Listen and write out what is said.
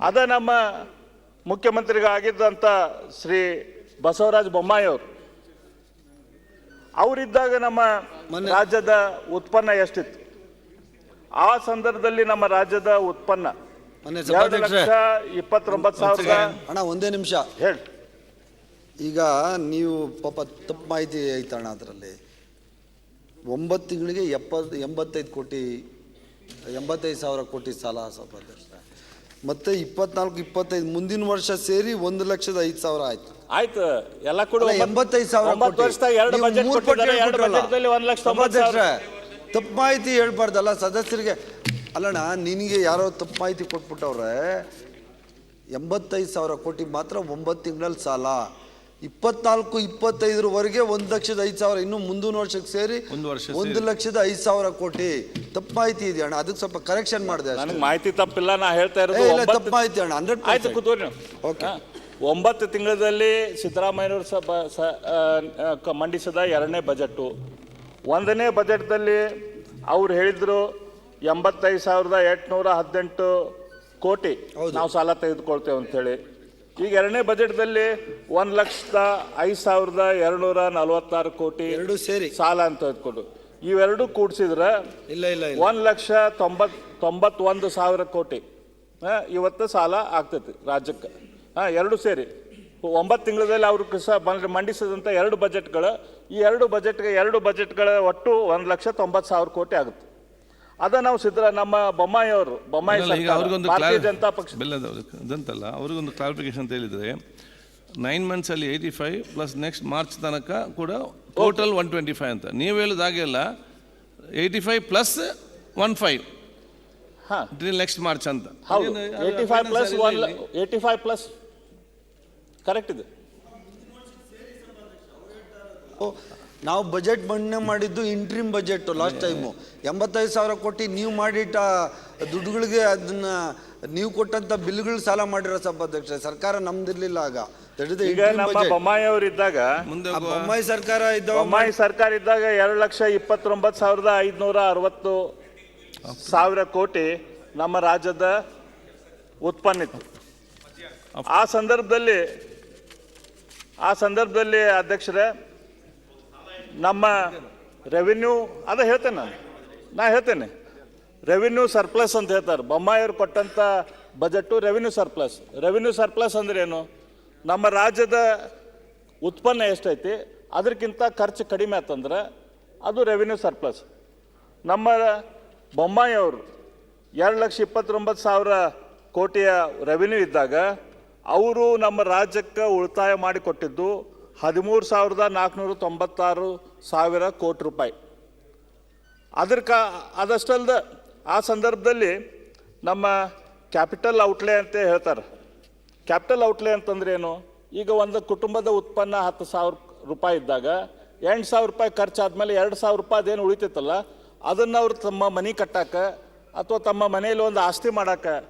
ಅದ ನಮ್ಮ ಮುಖ್ಯಮಂತ್ರಿಗಾಗಿದ್ದಂಥ ಶ್ರೀ ಬಸವರಾಜ ಬೊಮ್ಮಾಯಿ ಅವರು. ಅವರಿದ್ದಾಗ ನಮ್ಮ ರಾಜ್ಯದ ಉತ್ಪನ್ನ ಎಷ್ಟಿತ್ತು? ಆ ಸಂದರ್ಭದಲ್ಲಿ ನಮ್ಮ ರಾಜ್ಯದ ಉತ್ಪನ್ನ ಎರಡು ಲಕ್ಷ ಇಪ್ಪತ್ತೊಂಬತ್ತು ಸಾವಿರದ ಅಣ್ಣ ಒಂದೇ ನಿಮಿಷ. ಹೇಳಿ. ಈಗ ನೀವು ಪಾಪ ತಪ್ಪು ಮಾಹಿತಿ ಐತಣ್ಣ ಅದರಲ್ಲಿ. ಒಂಬತ್ತು ತಿಂಗಳಿಗೆ ಎಪ್ಪತ್ತು ಎಂಬತ್ತೈದು ಕೋಟಿ ಎಂಬತ್ತೈದು ಸಾವಿರ ಕೋಟಿ ಸಾಲ ಸಭಾಧ್ಯಕ್ಷರೇ. ಮತ್ತೆ ಇಪ್ಪತ್ನಾಲ್ಕು ಇಪ್ಪತ್ತೈದು ಮುಂದಿನ ವರ್ಷ ಸೇರಿ ಒಂದು ಲಕ್ಷದ ಐದು ಸಾವಿರ ಆಯ್ತು. ಆಯ್ತು ಎಲ್ಲ ಕೂಡ ಅಲ್ಲ, ಎಂಬತ್ತೈದು ಸಾವಿರ ಒಂಬತ್ತು ಕೋಟಿ. ವರ್ಷದಾಗ ಎರಡು ನೀವು ಬಜೆಟ್ ಮೂರು ಪಟ್ಟು ಕೊಟ್ಟಿದ್ದಾರೆ ಎರಡು ಹೇಳ್ಬಿಟ್ರಲ್ಲ. ಬಜೆಟ್ದಲ್ಲಿ ಒಂದು ಲಕ್ಷ ತೊಂಬತ್ತು ಸಾವಿರ. ತಪ್ಪು ಮಾಹಿತಿ ಹೇಳ್ಬಾರ್ದಲ್ಲ ಸದಸ್ಯರಿಗೆ. ಅಲ್ಲಣ್ಣ ನಿನಗೆ ಯಾರೋ ತಪ್ಪು ಮಾಹಿತಿ ಕೊಟ್ಬಿಟ್ಟವ್ರೆ ಎಂಬತ್ತೈದು ಸಾವಿರ ಕೋಟಿ ಮಾತ್ರ ಒಂಬತ್ತು ತಿಂಗಳಲ್ಲಿ ಸಾಲ. ಇಪ್ಪತ್ನಾಲ್ಕು ಇಪ್ಪತ್ತೈದರವರೆಗೆ ಒಂದು ಲಕ್ಷದ ಐದು ಸಾವಿರ ಇನ್ನು ಮುಂದಿನ ವರ್ಷಕ್ಕೆ ಸೇರಿ ಒಂದು ವರ್ಷ ಒಂದು ಲಕ್ಷದ ಐದು ಸಾವಿರ ಕೋಟಿ. ತಪ್ಪು ಮಾಹಿತಿ ಇದೆ ಅಣ್ಣ. ಅದಕ್ಕೆ ಸ್ವಲ್ಪ ಕರೆಕ್ಷನ್ ಮಾಡಿದೆ ನನಗೆ ಮಾಹಿತಿ ತಪ್ಪಿಲ್ಲ ನಾ ಹೇಳ್ತಾ ಇರೋದು ಒಂಬತ್ತು ತಪ್ಪು ಮಾಹಿತಿ ಅಣ್ಣ. ಹಂಡ್ರೆಡ್ ಆಯ್ತು ಕೂತ್ಕೋರಿ ಓಕೆ. ಹಾ. ಒಂಬತ್ತು ತಿಂಗಳಲ್ಲಿ ಸಿದ್ದರಾಮಯ್ಯನವರು ಸಭ ಸ- ಆ, ಆ, ಕ- ಮಂಡಿಸಿದ ಎರಡನೇ ಬಜೆಟು ಒಂದನೇ ಬಜೆಟ್ದಲ್ಲಿ ಅವ್ರು ಹೇಳಿದ್ರು ಎಂಬತ್ತೈದು ಸಾವಿರದ ಎಂಟುನೂರ ಹದಿನೆಂಟು ಕೋಟಿ ಹೌದು. ನಾವು ಸಾಲ ತೆಗೆದುಕೊಳ್ತೇವೆ ಅಂತೇಳಿ ಈಗ ಎರಡನೇ ಬಜೆಟ್ದಲ್ಲಿ ಒಂದು ಲಕ್ಷದ ಐದು ಸಾವಿರದ ಎರಡುನೂರ ನಲವತ್ತಾರು ಕೋಟಿ ಎರಡು ಸೇರಿ. ಸಾಲ ಅಂತ ತೆಗೆದುಕೊಂಡು. ಇವೆರಡು ಕೂಡಿಸಿದ್ರೆ ಇಲ್ಲ ಇಲ್ಲ ಇಲ್ಲ. ಒಂದು ಲಕ್ಷ ತೊಂಬತ್ ತೊಂಬತ್ತೊಂದು ಸಾವಿರ ಕೋಟಿ. ಆ, ಇವತ್ತು ಸಾಲ ಆಗ್ತೈತಿ ರಾಜ್ಯಕ್ಕೆ. ಹಾಂ ಎರಡು ಸೇರಿ. ಒಂಬತ್ತು ತಿಂಗಳಲ್ಲಿ ಅವರು ಸಹ ಬಂದ್- ಮಂಡಿಸಿದಂಥ ಎರಡು ಬಜೆಟ್ಗಳು ಈ ಎರಡು ಬಜೆಟ್ಗೆ ಎರಡು ಬಜೆಟ್ಗಳ ಒಟ್ಟು ಒಂದು ಲಕ್ಷ ತೊಂಬತ್ತು ಸಾವಿರ ಕೋಟಿ ಆಗುತ್ತೆ. ಅದ ನಾವು ಸಿದ್ರ ನಮ್ಮ ಬೊಮ್ಮಾಯಿ ಅವರು ಬೊಮ್ಮಾಯಿ ಅಲ್ಲ, ಈಗ ಸರ್ಕಾರ, ಅವ್ರಿಗೊಂದು ಭಾರತೀಯ ಜನತಾ ಪಕ್ಷ. ಬೆಲ್ಲದವ್ರು ಅದಂತಲ್ಲ ಅವ್ರಿಗೊಂದು ಕ್ಲಾರಿಫಿಕೇಶನ್ ಅಂತ ಹೇಳಿದರೆ nine ಮಂತ್ಸಲ್ಲಿ eighty five plus next March ತನಕ ಕೂಡ ಟೋಟಲ್ ಒನ್ ಟ್ವೆಂಟಿ ಫೈವ್ ಅಂತ. ನೀವು ಹೇಳೋದು ಹಾಗೆಲ್ಲ eighty five plus one five ಹಾಂ. ನೆಕ್ಸ್ಟ್ ಮಾರ್ಚ್ ಅಂತ. Eighty five plus one eighty five plus correct ಇದೆ. ನಾವು ಬಜೆಟ್ ಮಂಡನೆ ಮಾಡಿದ್ದು ಇಂಟ್ರಿಮ್ ಬಜೆಟ್ ಲಾಸ್ಟ್ ಟೈಮು ಎಂಬತ್ತೈದು ಸಾವಿರ ಕೋಟಿ ನೀವು ಮಾಡಿಟ್ಟ ದುಡ್ಡುಗಳಿಗೆ ಅದನ್ನ ನೀವು ಕೊಟ್ಟಂತ ಬಿಲ್ಗಳು ಸಾಲ ಮಾಡಿರೋ ಸಭಾಧ್ಯಕ್ಷ ಸರ್ಕಾರ ನಮ್ದಿರ್ಲಿಲ್ಲ ಆಗ. ಈಗ ನಮ್ಮ. ಬೊಮ್ಮಾಯಿ ಅವರು ಇದ್ದಾಗ ಬೊಮ್ಮಾಯಿ ಸರ್ಕಾರ ಇದ್ದ ಬೊಮ್ಮಾಯಿ ಸರ್ಕಾರ ಇದ್ದಾಗ ಎರಡು ಲಕ್ಷ ಇಪ್ಪತ್ತೊಂಬತ್ತು ಸಾವಿರದ ಐದುನೂರ ಅರವತ್ತು ಸಾವಿರ ಕೋಟಿ ನಮ್ಮ ರಾಜ್ಯದ ಉತ್ಪನ್ನ ಇತ್ತು ಆ ಸಂದರ್ಭದಲ್ಲಿ ಆ ಸಂದರ್ಭದಲ್ಲಿ ಅಧ್ಯಕ್ಷರೇ ನಮ್ಮ ರೆವಿನ್ಯೂ ಅದ ಹೇಳ್ತೇನೆ ನಾನು. ನಾ ಹೇಳ್ತೇನೆ. ರೆವಿನ್ಯೂ ಸರ್ಪ್ಲಸ್ ಅಂತ ಹೇಳ್ತಾರೆ. ಬೊಮ್ಮಾಯಿಯವರು ಕೊಟ್ಟಂಥ budget revenue surplus revenue surplus ಅಂದ್ರೆ ಏನು? ನಮ್ಮ ರಾಜ್ಯದ ಉತ್ಪನ್ನ ಎಷ್ಟೈತಿ? ಅದಕ್ಕಿಂತ ಖರ್ಚು ಕಡಿಮೆ ಆತಂದ್ರೆ ಅದು ರೆವಿನ್ಯೂ ಸರ್ಪ್ಲಸ್ ನಮ್ಮ ಬೊಮ್ಮಾಯಿಯವರು ಎರಡು ಲಕ್ಷ ಇಪ್ಪತ್ತೊಂಬತ್ತು ಸಾವಿರ ಕೋಟಿಯ ರೆವಿನ್ಯೂ ಇದ್ದಾಗ ಅವರು ನಮ್ಮ ರಾಜ್ಯಕ್ಕೆ ಉಳಿತಾಯ ಮಾಡಿಕೊಟ್ಟಿದ್ದು ಹದಿಮೂರು ಸಾವಿರದ ನಾಲ್ಕುನೂರ ತೊಂಬತ್ತಾರು ಸಾವಿರ ಕೋಟಿ ರೂಪಾಯಿ. ಅದ್ರ ಕ ಅದಷ್ಟಲ್ದ ಆ ಸಂದರ್ಭದಲ್ಲಿ ನಮ್ಮ ಕ್ಯಾಪಿಟಲ್ ಔಟ್ಲೇ ಅಂತ ಹೇಳ್ತಾರೆ. ಕ್ಯಾಪಿಟಲ್ ಔಟ್ಲೇ ಅಂತಂದ್ರೆ ಏನು? ಈಗ ಒಂದು ಕುಟುಂಬದ ಉತ್ಪನ್ನ ಹತ್ತು ಸಾವಿರ ರೂಪಾಯಿ ಇದ್ದಾಗ, ಎಂಟು ಸಾವಿರ ರೂಪಾಯಿ ಖರ್ಚಾದ್ಮೇಲೆ ಎರಡು ಸಾವಿರ ರೂಪಾಯಿ ಅದೇನು ಉಳಿತೈತಲ್ಲ ಅದನ್ನು ಅವ್ರು ತಮ್ಮ ಮನೆ ಕಟ್ಟಾಕ ಅಥವಾ ತಮ್ಮ ಮನೆಯಲ್ಲಿ ಒಂದು ಆಸ್ತಿ ಮಾಡಾಕ